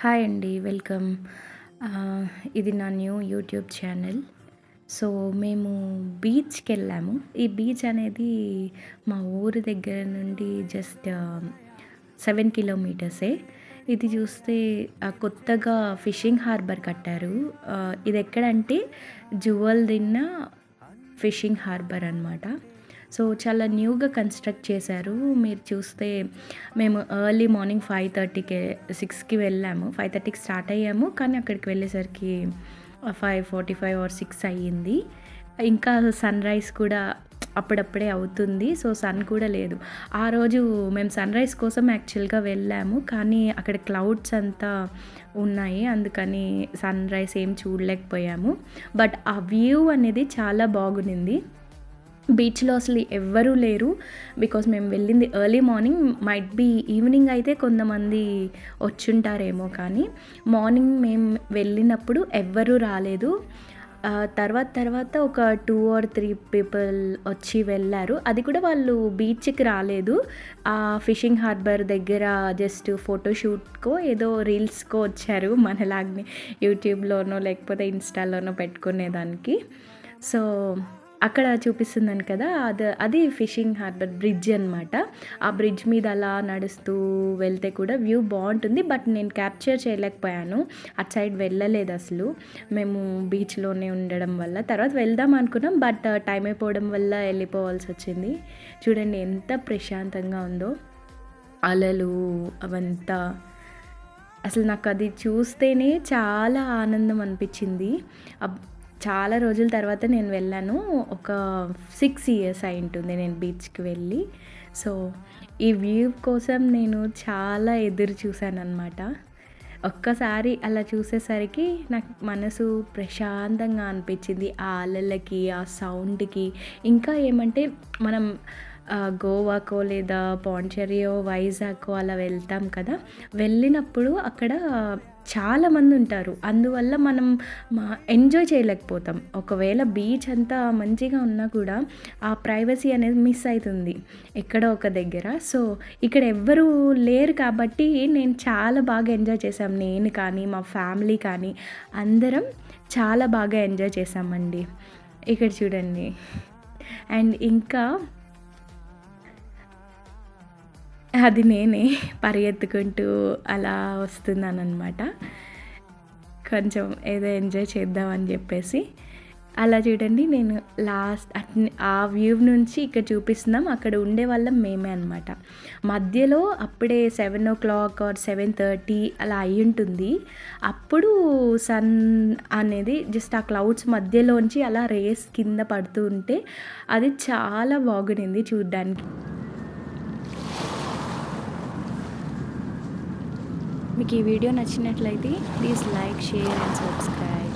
Hi అండి welcome. ఇది నా న్యూ యూట్యూబ్ ఛానల్. సో మేము బీచ్కి వెళ్ళాము ఈ బీచ్ అనేది మా ఊరు దగ్గర నుండి జస్ట్ సెవెన్ కిలోమీటర్సే. ఇది చూస్తే కొత్తగా ఫిషింగ్ హార్బర్ కట్టారు. ఇది ఎక్కడంటే జువల్ దిన్న ఫిషింగ్ హార్బర్ అనమాట సో చాలా న్యూగా కన్స్ట్రక్ట్ చేశారు. మీరు చూస్తే మేము ఎర్లీ మార్నింగ్ ఫైవ్ థర్టీకి సిక్స్కి వెళ్ళాము. ఫైవ్ థర్టీకి స్టార్ట్ అయ్యాము. కానీ అక్కడికి వెళ్ళేసరికి five forty five or six అయ్యింది. ఇంకా సన్ రైజ్ కూడా అప్పుడప్పుడే అవుతుంది. సో సన్ కూడా లేదు. ఆ రోజు మేము సన్ రైజ్ కోసం యాక్చువల్గా వెళ్ళాము. కానీ అక్కడ క్లౌడ్స్ అంతా ఉన్నాయి. అందుకని సన్ రైజ్ ఏం చూడలేకపోయాము. బట్ ఆ వ్యూ అనేది చాలా బాగుంది. బీచ్లో అసలు ఎవ్వరూ లేరు. బికాస్ మేము వెళ్ళింది early morning might be evening అయితే కొంతమంది వచ్చుంటారేమో కానీ మార్నింగ్ మేము వెళ్ళినప్పుడు ఎవ్వరూ రాలేదు. తర్వాత తర్వాత ఒక టూ ఆర్ త్రీ పీపుల్ వచ్చి వెళ్ళారు. అది కూడా వాళ్ళు బీచ్కి రాలేదు. ఆ ఫిషింగ్ హార్బర్ దగ్గర జస్ట్ ఫోటోషూట్కో ఏదో రీల్స్కో వచ్చారు మనలాగ్ని యూట్యూబ్లోనో లేకపోతే ఇన్స్టాలోనో పెట్టుకునేదానికి. సో అక్కడ చూపిస్తుందని కదా అది అది ఫిషింగ్ హార్బర్ బ్రిడ్జ్ అనమాట ఆ బ్రిడ్జ్ మీద అలా నడుస్తూ వెళ్తే కూడా వ్యూ బాగుంటుంది. బట్ నేను క్యాప్చర్ చేయలేకపోయాను. అటు సైడ్ వెళ్ళలేదు అసలు. మేము బీచ్లోనే ఉండడం వల్ల. తర్వాత వెళ్దాం అనుకున్నాం బట్ టైం అయిపోవడం వల్ల వెళ్ళిపోవాల్సి వచ్చింది. చూడండి ఎంత ప్రశాంతంగా ఉందో. అలలు అవంతా. అసలు నాకు అది చూస్తేనే చాలా ఆనందం అనిపించింది. అబ్- చాలా రోజుల తర్వాత నేను వెళ్ళాను. ఒక సిక్స్ ఇయర్స్ అయి ఉంటుంది నేను బీచ్కి వెళ్ళి. సో ఈ వ్యూ కోసం నేను చాలా ఎదురు చూశాను అనమాట ఒక్కసారి అలా చూసేసరికి నాకు మనసు ప్రశాంతంగా అనిపించింది. ఆ అలలకి ఆ సౌండ్కి ఇంకా ఏమంటే మనం గోవాకో లేదా పాండిచేరియో వైజాగ్కో అలా వెళ్తాం కదా. వెళ్ళినప్పుడు అక్కడ చాలామంది ఉంటారు. అందువల్ల మనం మా ఎంజాయ్ చేయలేకపోతాం. ఒకవేళ బీచ్ అంతా మంచిగా ఉన్నా కూడా ఆ ప్రైవసీ అనేది మిస్ అవుతుంది ఎక్కడో ఒక దగ్గర. సో ఇక్కడ ఎవ్వరూ లేరు కాబట్టి నేను చాలా బాగా ఎంజాయ్ చేశాం. నేను కానీ మా ఫ్యామిలీ కానీ అందరం చాలా బాగా ఎంజాయ్ చేసామండి ఇక్కడ చూడండి. అండ్ ఇంకా అది నేనే పరిగెత్తుకుంటూ అలా వస్తున్నాను అనమాట కొంచెం ఏదో ఎంజాయ్ చేద్దామని చెప్పేసి. అలా చూడండి నేను లాస్ట్ అట్ ఆ వ్యూ నుంచి ఇక్కడ చూపిస్తున్నాం. అక్కడ ఉండే వాళ్ళం మేమే అనమాట మధ్యలో అప్పుడే seven o'clock or seven thirty అలా అయి ఉంటుంది అప్పుడు సన్ అనేది జస్ట్ ఆ క్లౌడ్స్ మధ్యలోంచి అలా రేస్ కింద పడుతూ ఉంటే అది చాలా బాగుంది చూడ్డానికి. మీకు ఈ వీడియో నచ్చినట్లయితే please like share and subscribe.